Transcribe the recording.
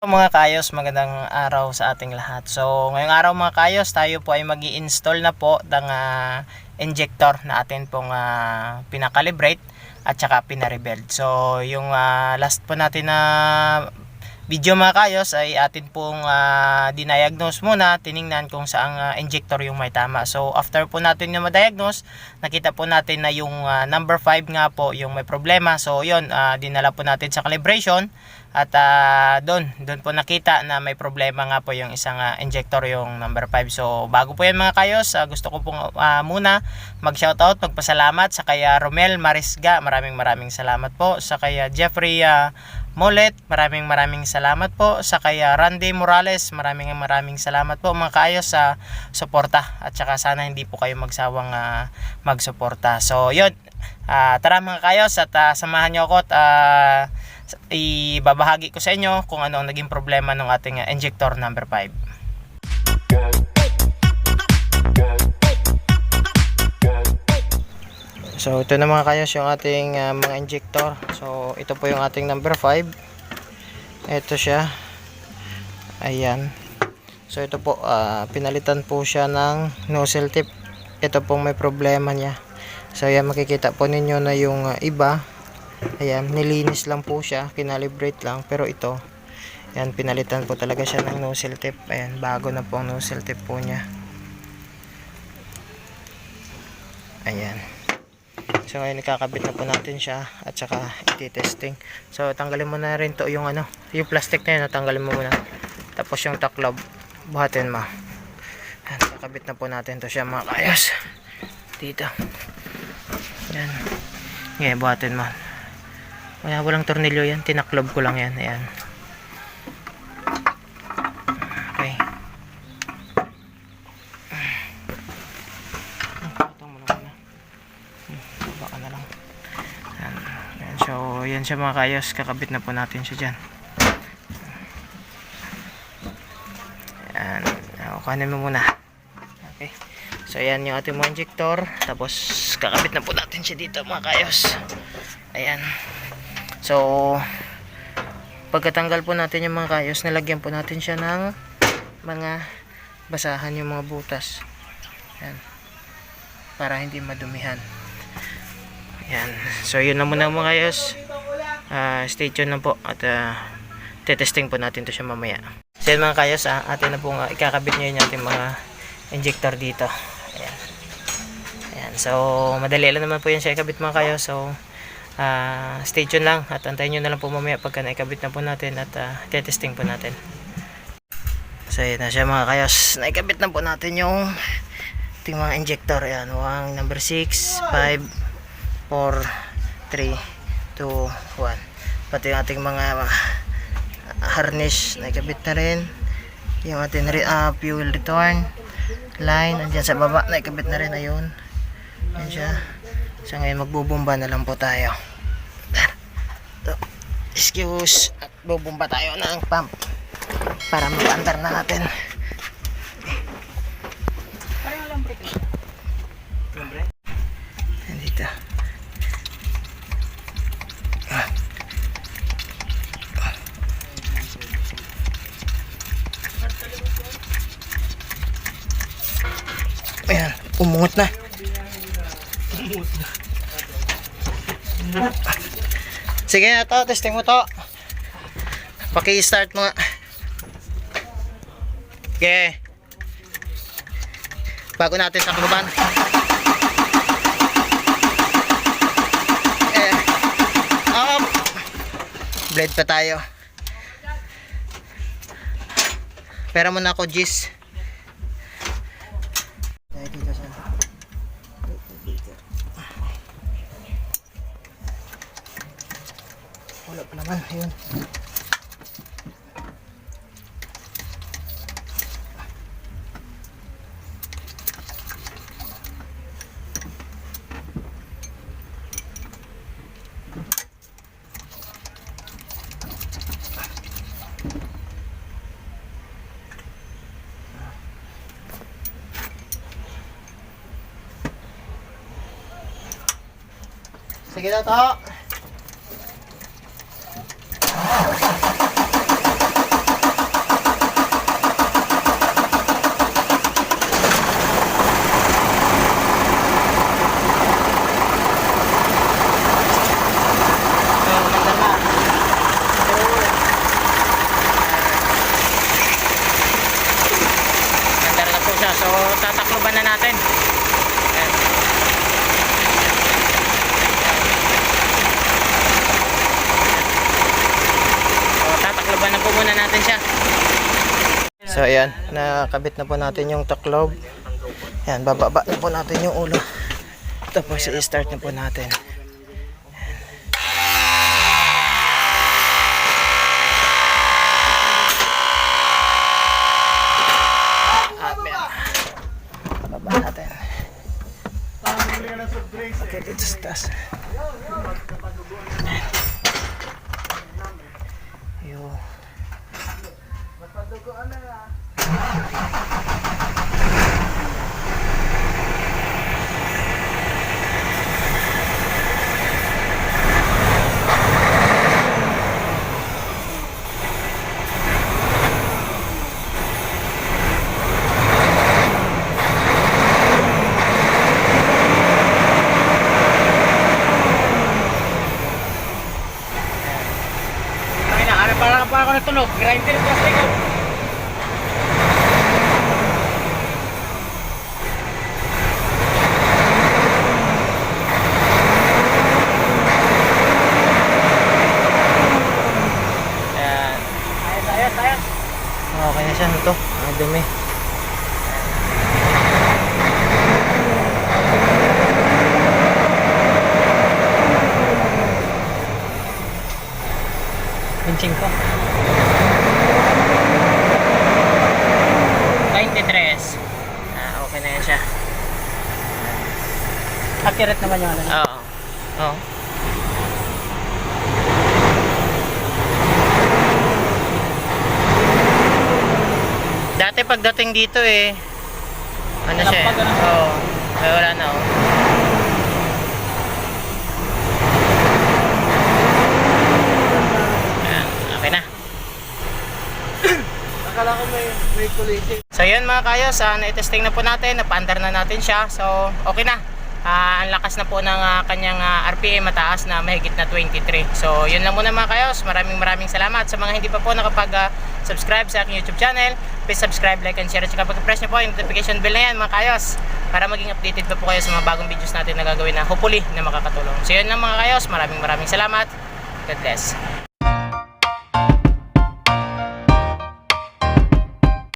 Mga kayos, magandang araw sa ating lahat. So, ngayong araw mga kayos, tayo po ay mag install na po ng ah, injector na atin pong uh, pinakalibrate at saka pinarebuild. So, yung ah, last po natin na video mga kayos ay atin pong uh, diniagnose muna, tiningnan kung saang ah, injector yung may tama. So, after po natin yung ma-diagnose, nakita po natin na yung ah, number 5 nga po yung may problema. So, yun, ah, dinala po natin sa calibration at ah, doon, doon po nakita na may problema nga po yung isang ah, injector yung number 5. So bago po yan mga kayos, ah, gusto ko pong ah, muna mag-shoutout, magpasalamat sa kaya Romel Marisga. Maraming maraming salamat po. Sa kaya Jeffrey ah, Molet, maraming maraming salamat po. Sa kaya Randy Morales, maraming maraming salamat po mga kayos sa suporta. At saka sana hindi po kayo magsawang ah, magsuporta. So yun, Ah, tara mga kayos at ah, samahan nyo ako at ah, ibabahagi ko sa inyo kung ano ang naging problema ng ating ah, injector number 5. So ito na mga kayos yung ating ah, mga injector. So ito po yung ating number 5. Ito siya. Ayan. So ito po ah, pinalitan po siya ng nozzle tip. Ito pong may problema niya. So ayan makikita po ninyo na yung ah, iba ayan nilinis lang po siya kinalibrate lang pero ito ayan pinalitan po talaga siya ng nozzle tip ayan bago na po ang nozzle tip po niya ayan so ngayon ikakabit na po natin siya at saka iti-testing so tanggalin mo na rin to yung ano yung plastic na yun natanggalin mo muna tapos yung taklob buhatin mo ayan kakabit na po natin to siya mga kayos dito yan ngayon buhatin mo kaya walang tornilyo yan. Tinaklob ko lang yan. Ayan. Okay. Patong mo na muna. Hmm, Baka na lang. Ayan. Ayan. So, yan siya mga kayos. Kakabit na po natin siya dyan. Ayan. O, Kuhanin mo muna. Okay. So, ayan yung ating mga injector. Tapos, kakabit na po natin siya dito mga kayos. Ayan. So, pagkatanggal po natin yung mga kayos, nalagyan po natin siya ng mga basahan yung mga butas. Yan. Para hindi madumihan. Yan. So, yun na muna mga kayos. Ah, stay tuned na po at ah, tetesting po natin to siya mamaya. So, yun mga kayos, ah, atin na pong ah, ikakabit nyo yung ating mga injector dito. Ayan. Ayan. So, madali lang naman po yan siya ikabit mga kayos. So, Ah, stay tuned lang at antayin nyo na lang po mamaya pagka naikabit na po natin at uh, testing po natin. So yun na siya mga kayos. Naikabit na po natin yung ating mga injector. Ayan, wang number 6, 5, 4, 3, 2, 1. Pati yung ating mga harness naikabit na rin. Yung ating uh, fuel return line. Andyan sa baba naikabit na rin. Ayun. Yan siya. So ngayon magbubomba na lang po tayo. To, excuse at bubomba tayo ng pump para mapandar na natin. Nandito. Ayan, umungot na. Sige na to, testing mo to. Paki-start mo nga. Okay. Bago natin takluban. Eh. Up. Blade pa tayo. Pera mo na ako, Jis. Sige na to. So, tatakloban na natin. Natin siya. So ayan, nakabit na po natin yung taklob. Ayan, bababa na po natin yung ulo. Tapos i-start na po natin. At meron. Baba natin. Okay, dito sa taas. Yo. Ay na, ano para pa ako natulog? Grinder plastic ko. Ayan. Ayos, ayos, ayos. Okay na siya ito. Ang dumi. Ko. 23. Ah, okay na yan siya. Accurate naman yung ano. Oo. Oo. Dati pagdating dito eh, ano siya eh? Oo. Ay, wala na oh. Ayan, okay na. Akala ko may, may kulitin. So yun mga kayos, uh, na-testing na po natin, napaandar na natin siya. So okay na. Ah, ang lakas na po ng ah, kanyang ah, RPM mataas na mahigit na 23. So yun lang muna mga kayos. Maraming maraming salamat sa mga hindi pa po nakapag-subscribe sa aking YouTube channel. Please subscribe, like, and share. At saka pag-press nyo po yung notification bell na yan mga kayos para maging updated pa po kayo sa mga bagong videos natin na gagawin na hopefully na makakatulong. So yun lang mga kayos. Maraming maraming salamat. God bless.